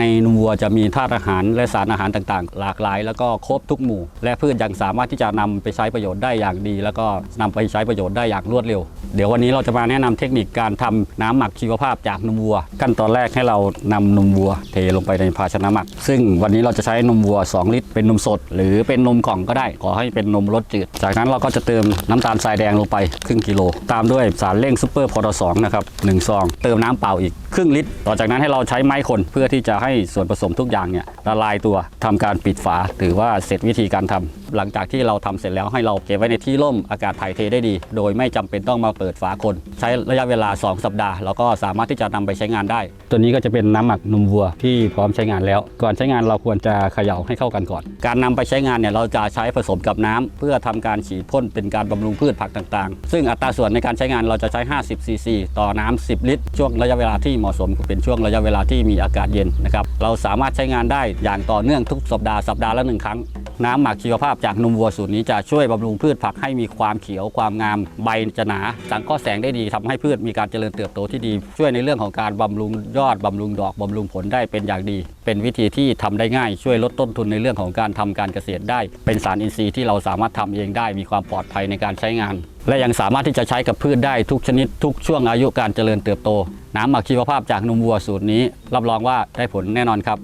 ในนมวัวจะมีธาตุอาหารและสารอาหารต่างๆ หลากหลาย แล้วก็ครบทุกหมู่ และพืชยังสามารถที่จะนำไปใช้ประโยชน์ได้อย่างดี แล้วก็นำไปใช้ประโยชน์ได้อย่างรวดเร็ว เดี๋ยววันนี้เราจะมาแนะนำเทคนิคการทำน้ำหมักชีวภาพจากนมวัว ขั้นตอนแรกให้เรานำนมวัว เทลงไปในภาชนะหมัก ซึ่งวันนี้เราจะใช้นมวัว 2 ลิตร เป็นนมสด หรือเป็นนมกล่องก็ได้ ขอให้เป็นนมรสจืด จากนั้นเราก็จะเติมน้ำตาลทรายแดงลงไปครึ่งกิโล ตามด้วยสารเร่งซูเปอร์พอร์สองนะครับหนึ่งซอง เติมน้ำเปล่าอีกครึ่งลิตร ต่อจากนั้นให้เราใช้ไม้คนเพื่อที่จะให้ส่วนผสมทุกอย่างเนี่ยละลายตัวทำการปิดฝาถือว่าเสร็จวิธีการทำหลังจากที่เราทำเสร็จแล้วให้เราเก็บไว้ในที่ร่มอากาศถ่ายเทได้ดี โดยไม่จำเป็นต้องมาเปิดฝาคน ใช้ระยะเวลา 2 สัปดาห์แล้วก็สามารถที่จะนำไปใช้งานได้ ตัวนี้ก็จะเป็นน้ำหมักนมวัวที่พร้อมใช้งานแล้ว ก่อนใช้งานเราควรจะเขย่าให้เข้ากันก่อน การนำไปใช้งานเนี่ยเราจะใช้ผสมกับน้ำเพื่อทำการฉีดพ่นเป็นการบำรุงพืชผักต่างๆ ซึ่งอัตราส่วนในการใช้งานเราจะใช้ 50 ซีซีต่อน้ำ10 ลิตร ช่วงระยะเวลาที่เหมาะสมเป็นช่วงระยะเวลาที่มีอากาศเย็นนะครับเราสามารถใช้งานได้อย่างต่อเนื่องทุกสัปดาห์สัปดาห์ละหนึ่งครั้ง น้ำหมักชีวภาพจากนมวัวสูตรนี้จะช่วยบำรุงพืชผักให้มีความเขียวความงาม ใบจะหนา สังเคราะห์แสงได้ดีทำให้พืชมีการเจริญเติบโตที่ดี ช่วยในเรื่องของการบำรุงยอดบำรุงดอกบำรุงผลได้เป็นอย่างดี เป็นวิธีที่ทำได้ง่าย ช่วยลดต้นทุนในเรื่องของการทำการเกษตรได้ เป็นสารอินทรีย์ที่เราสามารถทำเองได้ มีความปลอดภัยในการใช้งาน และยังสามารถที่จะใช้กับพืชได้ทุกชนิด ทุกช่วงอายุการเจริญเติบโต น้ำหมักชีวภาพจากนมวัวสูตรนี้ รับรองว่าได้ผลแน่นอนครับ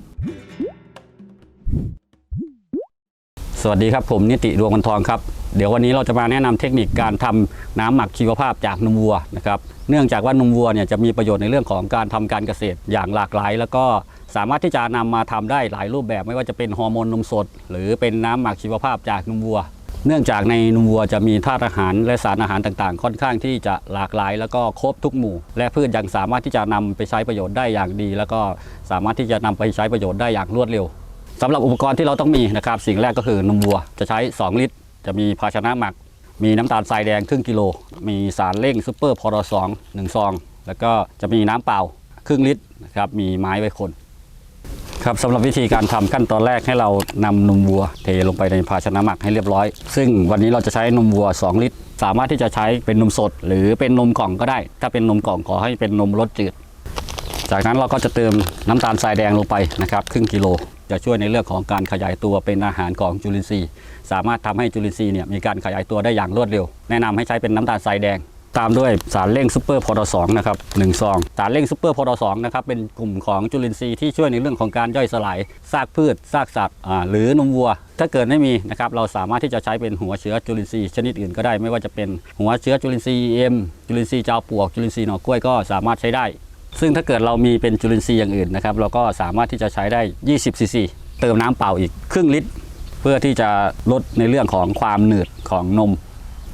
สวัสดีครับผมนิติดวงวันทองครับเดี๋ยววันนี้เราจะมาแนะนำเทคนิคการทำน้ำหมักชีวภาพจากนมวัวนะครับเนื่องจากว่านมวัวเนี่ยจะมีประโยชน์ในเรื่องของการทำการเกษตรอย่างหลากหลาย แล้วก็สามารถที่จะนำมาทำได้หลายรูปแบบ ไม่ว่าจะเป็นฮอร์โมนนมสด หรือเป็นน้ำหมักชีวภาพจากนมวัว เนื่องจากในนมวัวจะมีธาตุอาหารและสารอาหารต่างๆ ค่อนข้างที่จะหลากหลาย แล้วก็ครบทุกหมู่ และพืชยังสามารถที่จะนำไปใช้ประโยชน์ได้อย่างดี แล้วก็สามารถที่จะนำไปใช้ประโยชน์ได้อย่างรวดเร็ว สำหรับอุปกรณ์ที่เราต้องมีนะครับ สิ่งแรกก็คือนมวัว จะใช้ 2 ลิตร จะมีภาชนะหมัก มีน้ำตาลทรายแดงครึ่งกิโล มีสารเร่งซูเปอร์พอร์สองหนึ่งซอง แล้วก็จะมีน้ำเปล่าครึ่งลิตรนะครับมีไม้ไว้คนครับสำหรับวิธีการทำขั้นตอนแรกให้เรานำนมวัว เทลงไปในภาชนะหมักให้เรียบร้อย ซึ่งวันนี้เราจะใช้นมวัว 2 ลิตร สามารถที่จะใช้เป็นนมสด หรือเป็นนมกล่องก็ได้ ถ้าเป็นนมกล่องขอให้เป็นนมรสจืด จากนั้นเราก็จะเติมน้ำตาลทรายแดงลงไปนะครับครึ่งกิโล จะช่วยในเรื่องของการขยายตัวเป็นอาหารของจุลินทรีย์ สามารถทำให้จุลินทรีย์เนี่ยมีการขยายตัวได้อย่างรวดเร็ว แนะนำให้ใช้เป็นน้ำตาลทรายแดง ตามด้วยสารเร่งซูเปอร์พอร์สองนะครับหนึ่งซองสารเร่งซูเปอร์พอร์สองนะครับเป็นกลุ่มของจุลินทรีย์ที่ช่วยในเรื่องของการย่อยสลายซากพืชซากสัตว์หรือนมวัว ถ้าเกิดไม่มีนะครับเราสามารถที่จะใช้เป็นหัวเชื้อจุลินทรีย์ชนิดอื่นก็ได้ไม่ว่าจะเป็นหัวเชื้อจุลินทรีย์เอ็มจุลินทรีย์เจ้าปวกจุลินทรีย์หน่อกล้วยก็สามารถใช้ได้ ซึ่งถ้าเกิดเรามีเป็นจุลินทรีย์อย่างอื่นนะครับ เราก็สามารถที่จะใช้ได้ 20ซีซีเติมน้ำเปล่าอีกครึ่งลิตร เพื่อที่จะลดในเรื่องของความหนืดของนม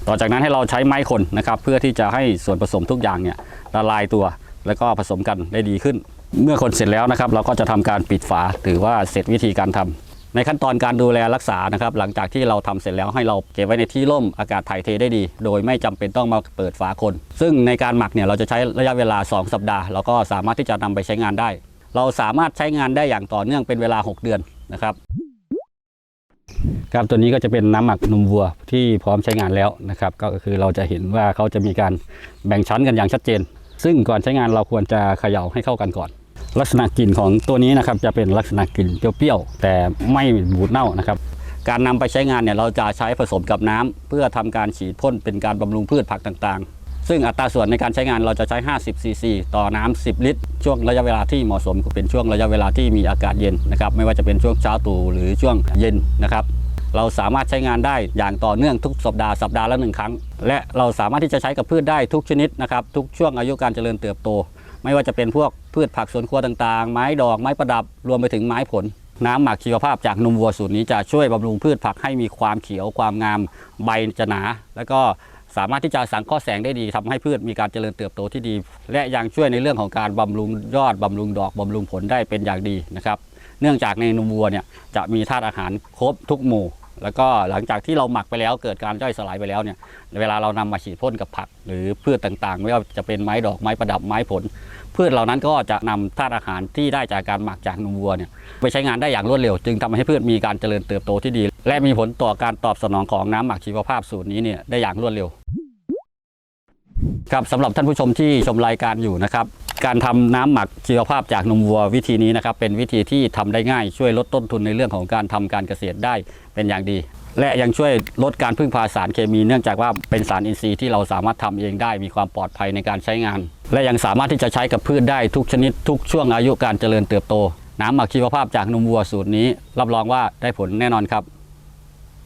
ต่อจากนั้นให้เราใช้ไม้คนนะครับ เพื่อที่จะให้ส่วนผสมทุกอย่างเนี่ยละลายตัว แล้วก็ผสมกันได้ดีขึ้น เมื่อคนเสร็จแล้วนะครับ เราก็จะทำการปิดฝาถือว่าเสร็จวิธีการทำ ในขั้นตอนการดูแลรักษานะครับ หลังจากที่เราทำเสร็จแล้วให้เราเก็บไว้ในที่ร่มอากาศถ่ายเทได้ดี โดยไม่จำเป็นต้องมาเปิดฝาคน ซึ่งในการหมักเนี่ยเราจะใช้ระยะเวลา 2 สัปดาห์แล้วก็สามารถที่จะนำไปใช้งานได้ เราสามารถใช้งานได้อย่างต่อเนื่องเป็นเวลา 6 เดือนนะครับครับตัวนี้ก็จะเป็นน้ำหมักนมวัวที่พร้อมใช้งานแล้วนะครับ ก็คือเราจะเห็นว่าเขาจะมีการแบ่งชั้นกันอย่างชัดเจน ซึ่งก่อนใช้งานเราควรจะเขย่าให้เข้ากันก่อน ลักษณะกลิ่นของตัวนี้นะครับจะเป็นลักษณะกลิ่นเปรี้ยวๆแต่ไม่บูดเน่านะครับ การนำไปใช้งานเนี่ยเราจะใช้ผสมกับน้ำเพื่อทำการฉีดพ่นเป็นการบำรุงพืชผักต่างๆ ซึ่งอัตราส่วนในการใช้งานเราจะใช้ 50 ซีซีต่อน้ำ10 ลิตร ช่วงระยะเวลาที่เหมาะสมเป็นช่วงระยะเวลาที่มีอากาศเย็นนะครับไม่ว่าจะเป็นช่วงเช้าตรู่หรือช่วงเย็นนะครับเราสามารถใช้งานได้อย่างต่อเนื่องทุกสัปดาห์สัปดาห์ละหนึ่งครั้ง และเราสามารถที่จะใช้กับพืชได้ทุกชนิดนะครับทุกช่วงอายุการเจริญเติบโต ไม่ว่าจะเป็นพวกพืชผักสวนครัวต่างๆ ไม้ดอกไม้ประดับรวมไปถึงไม้ผล น้ำหมักชีวภาพจากนมวัวสูตรนี้จะช่วยบำรุงพืชผักให้มีความเขียวความงามใบจะหนา แล้วก็สามารถที่จะสังเคราะห์แสงได้ดีทำให้พืชมีการเจริญเติบโตที่ดี และยังช่วยในเรื่องของการบำรุงยอดบำรุงดอกบำรุงผลได้เป็นอย่างดีนะครับ เนื่องจากในนมวัวเนี่ยจะมีธาตุอาหารครบทุกหมู่ แล้วก็หลังจากที่เราหมักไปแล้วเกิดการย่อยสลายไปแล้วเนี่ยเวลาเรานำมาฉีดพ่นกับผัก หรือพืชต่างๆ ไม่ว่าจะเป็นไม้ดอกไม้ประดับไม้ผล พืชเหล่านั้นก็จะนำธาตุอาหารที่ได้จากการหมักจากนมวัวเนี่ยไปใช้งานได้อย่างรวดเร็ว จึงทำให้พืชมีการเจริญเติบโตที่ดี และมีผลต่อการตอบสนองของน้ำหมักชีวภาพสูตรนี้เนี่ยได้อย่างรวดเร็วครับสำหรับท่านผู้ชมที่ชมรายการอยู่นะครับการทำน้ำหมักชีวภาพจากนมวัววิธีนี้นะครับเป็นวิธีที่ทำได้ง่ายช่วยลดต้นทุนในเรื่องของการทำการเกษตรได้เป็นอย่างดี และยังช่วยลดการพึ่งพาสารเคมีเนื่องจากว่าเป็นสารอินทรีย์ที่เราสามารถทำเองได้มีความปลอดภัยในการใช้งาน และยังสามารถที่จะใช้กับพืชได้ทุกชนิดทุกช่วงอายุการเจริญเติบโต น้ำหมักชีวภาพจากนมวัวสูตรนี้ รับรองว่าได้ผลแน่นอนครับ